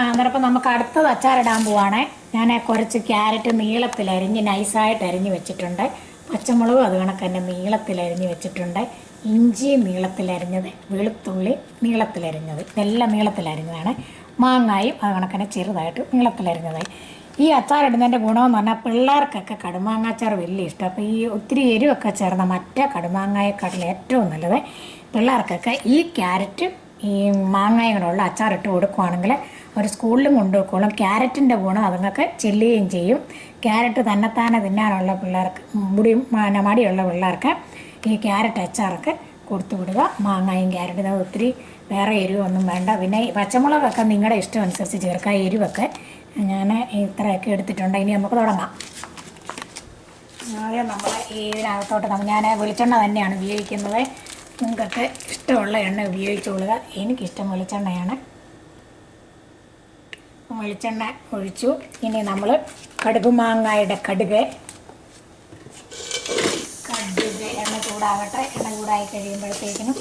അന്നേരം നമുക്ക് അടുത്തത് അച്ചാറിടാൻ പോവാണേ. ഞാൻ കുറച്ച് ക്യാരറ്റ് നീളത്തിൽ അരിഞ്ഞ് നൈസായിട്ട് അരിഞ്ഞ് വെച്ചിട്ടുണ്ട്. പച്ചമുളകും അത് കണക്ക് തന്നെ നീളത്തിൽ അരിഞ്ഞ് വെച്ചിട്ടുണ്ട്. ഇഞ്ചി നീളത്തിൽ അരിഞ്ഞത് വെളുത്തുള്ളി നീളത്തിൽ അരിഞ്ഞത് ഇതെല്ലാം നീളത്തിലരിഞ്ഞതാണ് മാങ്ങായും അത് കണക്ക് തന്നെ ചെറുതായിട്ട് നീളത്തിൽ അരിഞ്ഞത് ഈ അച്ചാറിടുന്നതിന്റെ ഗുണമെന്ന് പറഞ്ഞാൽ പിള്ളേർക്കൊക്കെ കടുമാങ്ങ അച്ചാർ വലിയ ഇഷ്ടം. അപ്പോൾ ഈ ഒത്തിരി എരിവൊക്കെ ചേർന്ന മറ്റേ കടുമാങ്ങയെക്കാട്ടിൽ ഏറ്റവും നല്ലത് പിള്ളേർക്കൊക്കെ ഈ ക്യാരറ്റ് ഈ മാങ്ങയും കൂടെ ഉള്ള അച്ചാറിട്ട് കൊടുക്കുവാണെങ്കിൽ ഒരു സ്കൂളിലും കൊണ്ടുപോയിക്കോളും. ക്യാരറ്റിന്റെ ഗുണം അതുങ്ങൾക്ക് ചെല്ലുകയും ചെയ്യും. ക്യാരറ്റ് തന്നെത്താനെ തിന്നാനുള്ള പിള്ളേർക്ക് മുടി മടിയുള്ള പിള്ളേർക്ക് ഈ ക്യാരറ്റ് അച്ചാർക്ക് കൊടുത്തു വിടുക. മാങ്ങയും ക്യാരറ്റും ഇത് ഒത്തിരി വേറെ എരിവൊന്നും വേണ്ട. പിന്നെ പച്ചമുളകൊക്കെ നിങ്ങളുടെ ഇഷ്ടം അനുസരിച്ച് ചേർക്കാം എരിവൊക്കെ ഞാൻ ഇത്രയൊക്കെ എടുത്തിട്ടുണ്ട്. ഇനി നമുക്ക് തുടങ്ങാം. ആദ്യം നമ്മൾ ഇതിനകത്തോട്ട് നമ്മ- ഞാൻ വെളിച്ചെണ്ണ തന്നെയാണ് ഉപയോഗിക്കുന്നത്. നിങ്ങൾക്കൊക്കെ ഇഷ്ടമുള്ള എണ്ണ ഉപയോഗിച്ചുകൊള്ളുക എനിക്കിഷ്ടം വെളിച്ചെണ്ണയാണ്. വെളിച്ചെണ്ണ ഒഴിച്ചു. ഇനി നമ്മൾ കടുക് മാങ്ങയുടെ കടുക്. കടുക് എണ്ണ ചൂടാകട്ടെ എണ്ണ ചൂടായി കഴിയുമ്പോഴത്തേക്കിനും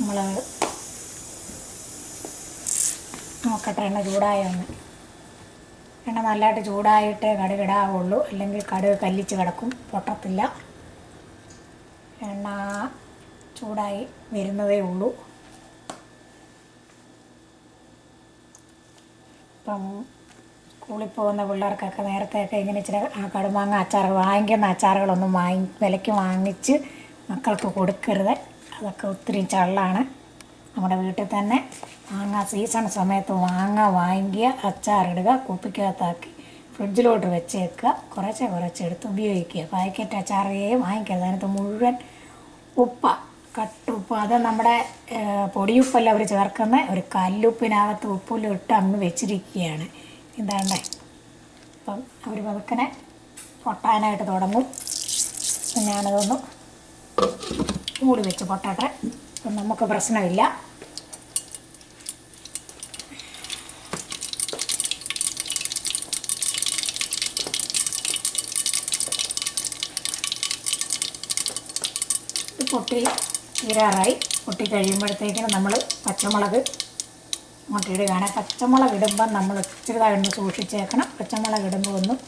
നമ്മൾ നോക്കട്ടെ എണ്ണ ചൂടായൊന്ന് എണ്ണ നല്ലതായിട്ട് ചൂടായിട്ട് കടുക് ഇടാവുള്ളൂ. അല്ലെങ്കിൽ കടുക് കല്ലിച്ച് കിടക്കും. പൊട്ടത്തില്ല. എണ്ണ ചൂടായി വരുന്നതേ ഉള്ളൂ. ഇപ്പം സ്കൂളിൽ പോകുന്ന പിള്ളേർക്കൊക്കെ നേരത്തെയൊക്കെ ഇങ്ങനെ ഇച്ചിരി കടുമാങ്ങ അച്ചാർ വാങ്ങിക്കുന്ന അച്ചാറുകളൊന്നും വാങ്ങി വിലയ്ക്ക് വാങ്ങിച്ച് മക്കൾക്ക് കൊടുക്കരുത്. അതൊക്കെ ഒത്തിരി ചള്ളാണ്. നമ്മുടെ വീട്ടിൽ തന്നെ മാങ്ങ സീസൺ സമയത്ത് മാങ്ങ വാങ്ങിയ അച്ചാറിടുക കുപ്പിക്കകത്താക്കി ഫ്രിഡ്ജിലോട്ട് വെച്ചേക്കുക കുറച്ച് കുറച്ച് എടുത്ത് ഉപയോഗിക്കുക. പാക്കറ്റ് അച്ചാറേ വാങ്ങിക്കരുത്. അതിനകത്ത് മുഴുവൻ ഉപ്പ കട്ടുപ്പ്. അത് നമ്മുടെ പൊടിയുപ്പല്ല അവർ ചേർക്കുന്ന ഒരു കല്ലുപ്പിനകത്ത് ഉപ്പിലും ഇട്ട് അങ്ങ് വെച്ചിരിക്കുകയാണ്. എന്താണ്ടേ അപ്പം അവർ പതുക്കനെ പൊട്ടാനായിട്ട് തുടങ്ങും. ഞാനതൊന്ന് മൂടി വെച്ച് പൊട്ടട്ടെ. അപ്പം നമുക്ക് പ്രശ്നമില്ല. പൊട്ടി തീരാറായി പൊട്ടി കഴിയുമ്പോഴത്തേക്കിനും നമ്മൾ പച്ചമുളക് മുട്ടയിടുകയാണ്. പച്ചമുളക് ഇടുമ്പം നമ്മൾ ചെറുതായിട്ട് സൂക്ഷിച്ചേക്കണം. പച്ചമുളക് ഇടുമ്പോൾ ഒന്നും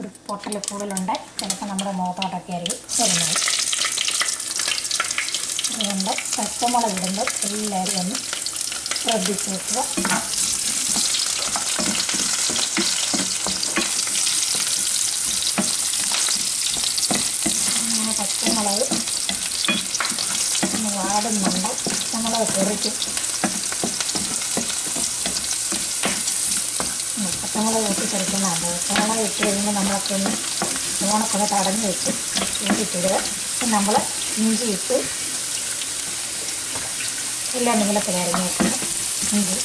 ഒരു പൊട്ടൽ കൂടുതലുണ്ട്. ചിലപ്പോൾ നമ്മുടെ മുഖത്തോട്ടൊക്കെ ആയിരിക്കും വരുന്നത് അതുകൊണ്ട് പച്ചമുളക് ഇടുമ്പോൾ എല്ലാവരും ഒന്ന് ശ്രദ്ധിച്ച് വെക്കുക അങ്ങനെ പച്ചമുളക് ഒന്ന് വാടുന്നുണ്ട് പച്ചമുളക് തെറിക്കും ഉം, പച്ചമുളക് ഇട്ട് കഴിയുമ്പോൾ നമ്മളൊക്കെ ഒന്ന് ഓണക്കൊക്കെ തടഞ്ഞ് വെച്ച് ഇട്ടിടുക. പിന്നെ നമ്മൾ ഇഞ്ചി ഇട്ട് എല്ലാം നീളത്തിൽ അരിഞ്ഞ് ഇഞ്ചി.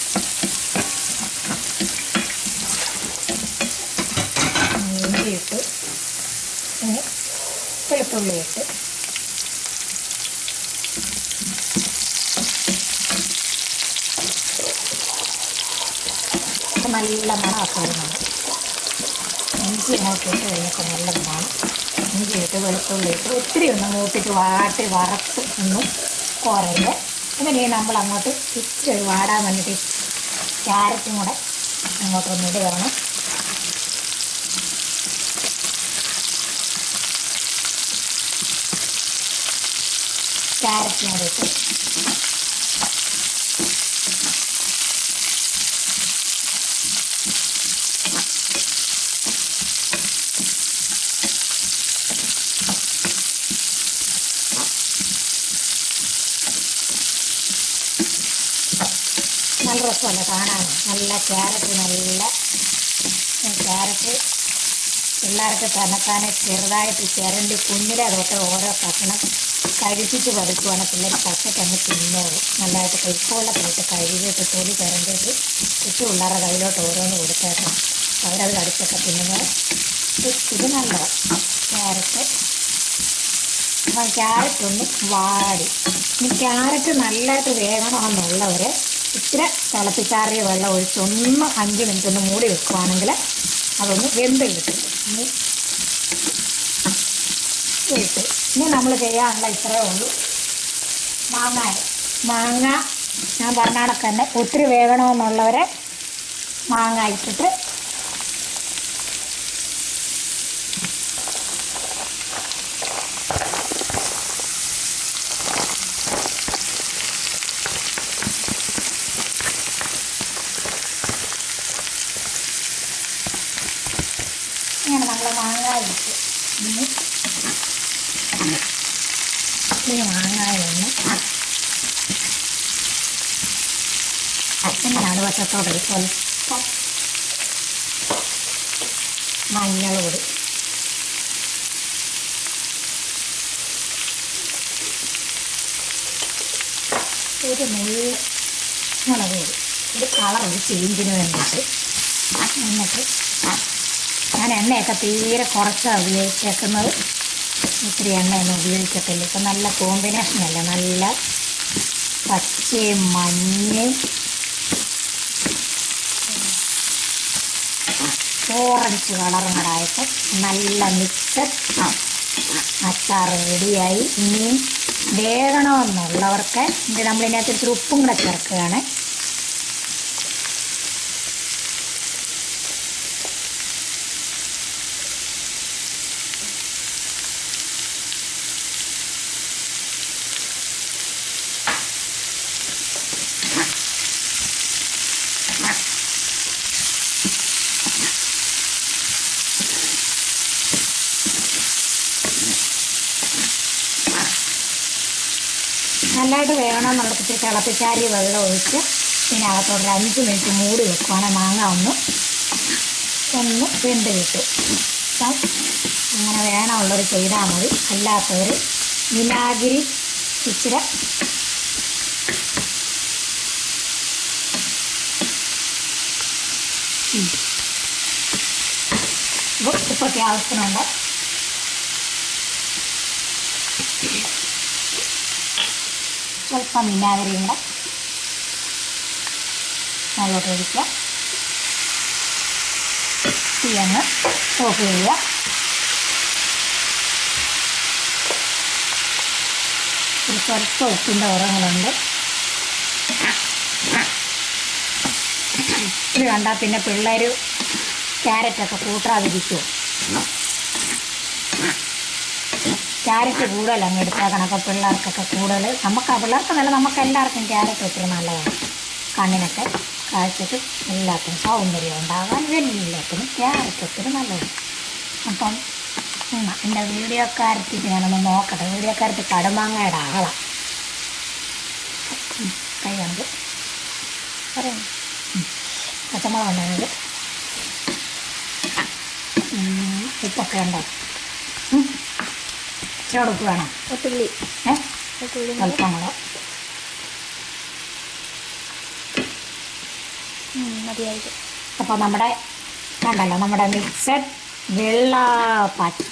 ഇഞ്ചി ഇട്ട് പിന്നെ വെളുത്തുള്ളി ഇട്ട് നല്ല മണമൊക്കെ വരുന്നുണ്ട് ഇഞ്ചി അങ്ങോട്ട് ഇട്ട് കഴിഞ്ഞപ്പോൾ നല്ല മണം. ഇഞ്ചി ഇട്ട് വെളുത്തുള്ളി ഇട്ട് ഒത്തിരി ഒന്ന് മൂട്ടിട്ട് വാട്ടി വറുത്ത് ഒന്നും കോരരുത് എന്നിട്ട് നമ്മൾ അങ്ങോട്ട് ഇച്ചിരി വാടാൻ വേണ്ടിയിട്ട് ക്യാരറ്റും കൂടെ അങ്ങോട്ടൊന്ന് വരണം. ക്യാരറ്റും കൂടെ ഇട്ട് നല്ല രസമല്ല കാണാൻ. നല്ല ക്യാരറ്റ് നല്ല ക്യാരറ്റ്. പിള്ളേർക്ക് തന്നെത്താനെ ചെറുതായിട്ട് ചിരണ്ടി കുഞ്ഞിലെ തൊട്ട് ഓരോ കഷ്ണം കഴിച്ചിട്ട് പതുക്കുവാണ് പിള്ളേർ പച്ചക്ക് അങ്ങ് തിന്നോളൂ. നല്ലതായിട്ട് കൈക്കോളത്തിലിട്ട് കഴുകിയിട്ട് തൊലി ചിരണ്ടിയിട്ട് ഇട്ട് പിള്ളേരുടെ കയ്യിലോട്ട് ഓരോന്ന് കൊടുത്തേക്കണം. അവരത് കടിച്ചൊക്കെ തിന്നുന്നത് ഇത് നല്ലതാണ് ക്യാരറ്റ്. അപ്പം ക്യാരറ്റ് ഒന്ന് വാടി. ഇനി ക്യാരറ്റ് നല്ലതായിട്ട് വേണമെന്നുള്ളവർ ഇത്ര തിളപ്പിച്ചാറിയ വെള്ളം ഒഴിച്ച് ഒന്ന് അഞ്ച് മിനിറ്റ് ഒന്ന് മൂടി വെക്കുവാണെങ്കിൽ അതൊന്ന് വെന്ത് കിട്ടും. ഇനി ഇനി നമ്മൾ ചെയ്യാനുള്ള ഇത്രയേ ഉള്ളൂ. മാങ്ങ മാങ്ങ ഞാൻ പറഞ്ഞ കണക്ക് തന്നെ. ഒത്തിരി വേകണമെന്നുള്ളവരെ മാങ്ങ ഇട്ടിട്ട് ഇങ്ങനെ നമ്മൾ മാങ്ങ ഇട്ട് ഇനി ഈ മാങ്ങായൊന്ന് അച്ഛന്റെ നടുവശത്തോടെ വശത്തോടെ സ്വല്പം മഞ്ഞൾ പൊടി. ഒരു നെല്ല് മുളക് പൊടി. ഒരു കളർ ഒരു ചേഞ്ചിന് വേണ്ടിയിട്ട്. എന്നിട്ട് ഞാൻ എണ്ണയൊക്കെ തീരെ കുറച്ചാണ് ഉപയോഗിച്ചേക്കുന്നത്. ഇത്തിരി എണ്ണയൊന്നും ഉപയോഗിക്കത്തില്ല. ഇപ്പം നല്ല കോമ്പിനേഷനല്ല നല്ല പച്ചയും മഞ്ഞയും ഓറഞ്ച് കളറുകളായിട്ട് നല്ല മിക്സ് അച്ചാർ റെഡിയായി ഇനിയും വേകണമെന്നുള്ളവർക്ക് ഇത് നമ്മളിതിനകത്ത് ഇത്തിരി ഉപ്പും കൂടെ ചേർക്കുകയാണ്. നല്ലതായിട്ട് വേണമെന്നുള്ള ഇത്തിരി തിളപ്പിച്ചാരി വെള്ളം ഒഴിച്ച് ഇതിനകത്തോട്ട് ഒരു അഞ്ച് മിനിറ്റ് മൂടി വെക്കുവാണെങ്കിൽ മാങ്ങ ഒന്ന്. ഒന്ന് വെന്ത് കിട്ടും. അപ്പം അങ്ങനെ വേണമുള്ളവർ ചെയ്താൽ മതി. അല്ലാത്തവർ വിനാഗിരി ഇച്ചിരി ഉപ്പൊക്കെ ആവശ്യത്തിനുണ്ട്. സ്വല്പം വിനാഗിരിയും കൂടെ നല്ലോട്ട് ഒഴിക്കുക. തീ ഒന്ന് ഓഫ് ചെയ്യുക. ഒരു സ്വല്പ ഉപ്പിന്റെ ഉറങ്ങളുണ്ട്. ഇത് കണ്ടാൽ പിന്നെ പിള്ളേർ ക്യാരറ്റൊക്കെ കൂട്ടാതിരിക്കുമോ ക്യാരറ്റ് കൂടുതൽ അങ്ങ് എടുത്തേക്കണം അപ്പോൾ പിള്ളേർക്കൊക്കെ കൂടുതൽ നമുക്ക് പിള്ളേർക്കെന്നല്ല പിള്ളേർക്ക് നല്ല നമുക്ക് എല്ലാവർക്കും ക്യാരറ്റ് ഒത്തിരി നല്ലതാണ് കണ്ണിനൊക്കെ കാഴ്ചക്ക് എല്ലാത്തിനും സൗന്ദര്യം ഉണ്ടാകാൻ എല്ലാത്തിനും ക്യാരറ്റ് ഒത്തിരി നല്ലതാണ് അപ്പം എന്റെ എന്റെ വീഡിയോക്കാരത്തിക്ക് ഞാനൊന്ന് നോക്കട്ടെ. വീഡിയോക്കാരത്തി കടുമാങ്ങയുടെ ആളാണ് കൈ ഉം, പച്ചമുളക് ഉണ്ടായത് ഉപ്പൊക്കെ ഉണ്ടോ? ഉപ്പ് വേണം. ഒത്തുള്ളി കൂടെ. മതിയായിരിക്കും. അപ്പോൾ നമ്മുടെ കണ്ടല്ലോ നമ്മുടെ മിക്സഡ് വെള്ള പച്ച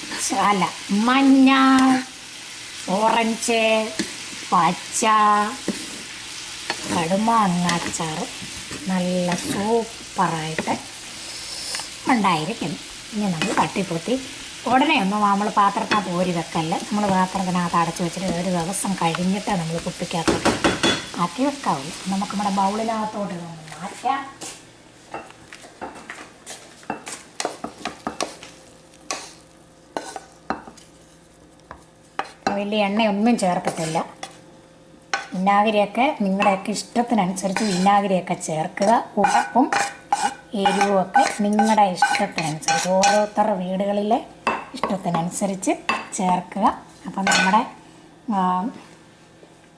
അല്ല മഞ്ഞ ഓറഞ്ച് പച്ച കടുമാങ്ങ അച്ചാർ നല്ല സൂപ്പറായിട്ട് ഉണ്ടായിരിക്കുന്നു ഇനി നമ്മൾ തട്ടിപ്പൊത്തി ഉടനെ ഒന്നും നമ്മൾ പാത്രത്തിനകത്ത് ഓരി വെക്കല്ല? നമ്മൾ പാത്രത്തിനകത്ത് അടച്ചു വെച്ചിട്ട് ഒരു ദിവസം കഴിഞ്ഞിട്ട് നമ്മൾ കുപ്പിക്കകത്ത് ആക്കി വെക്കാവൂ നമുക്ക് നമ്മുടെ ബൗളിനകത്തോട്ട് മാറ്റാം. വലിയ എണ്ണയൊന്നും ചേർക്കത്തില്ല വിനാഗിരിയൊക്കെ നിങ്ങളുടെയൊക്കെ ഇഷ്ടത്തിനനുസരിച്ച് വിനാഗിരിയൊക്കെ ചേർക്കുക. ഉപ്പും എരിവുമൊക്കെ നിങ്ങളുടെ ഇഷ്ടത്തിനനുസരിച്ച്. ഓരോരുത്തരുടെ വീടുകളിലെ ഇഷ്ടത്തിനനുസരിച്ച് ചേർക്കുക. അപ്പം നമ്മുടെ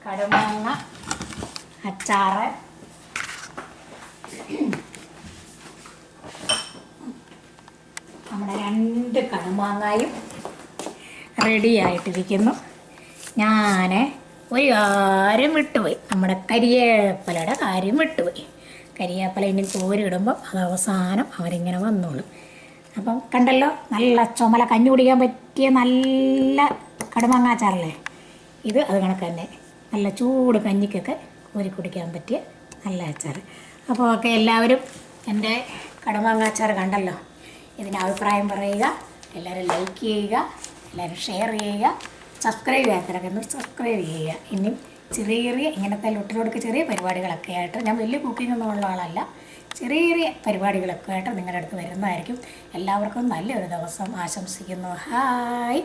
കടുമാങ്ങ അച്ചാറ് നമ്മുടെ രണ്ട് കടുമാങ്ങായും റെഡിയായിട്ടിരിക്കുന്നു ഞാൻ ഒരു കാര്യം വിട്ടുപോയി. നമ്മുടെ കരിയേപ്പലയുടെ കാര്യം വിട്ടുപോയി. കരിയേപ്പല ഇനി തോരിടുമ്പം അത് അവസാനം അവരിങ്ങനെ വന്നോളും. അപ്പം കണ്ടല്ലോ നല്ല ചുമല കഞ്ഞി കുടിക്കാൻ പറ്റിയ നല്ല കടുമാങ്ങാച്ചാറല്ലേ? ഇത് അത് കണക്ക് തന്നെ. നല്ല ചൂട് കഞ്ഞിക്കൊക്കെ കോരി കുടിക്കാൻ പറ്റിയ നല്ല അച്ചാർ അപ്പോൾ ഒക്കെ എല്ലാവരും എന്റെ കടുമാങ്ങാച്ചാർ കണ്ടല്ലോ? ഇതിന്റെ അഭിപ്രായം പറയുക എല്ലാവരും ലൈക്ക് ചെയ്യുക എല്ലാവരും ഷെയർ ചെയ്യുക സബ്സ്ക്രൈബ് ചെയ്യാത്തവരൊക്കെ ഒന്ന് സബ്സ്ക്രൈബ് ചെയ്യുക. ഇനിയും ചെറിയ ചെറിയ ഇങ്ങനത്തെ ലൊട്ടിലൊടുക്ക് ചെറിയ പരിപാടികളൊക്കെ ആയിട്ട് ഞാൻ വലിയ കുക്കിംഗ് ഒന്നും ഉള്ള ആളല്ല. ചെറിയ ചെറിയ പരിപാടികളൊക്കെ ആയിട്ട് നിങ്ങളുടെ അടുത്ത് വരുന്നതായിരിക്കും. എല്ലാവർക്കും നല്ലൊരു ദിവസം ആശംസിക്കുന്നു. ഹായ്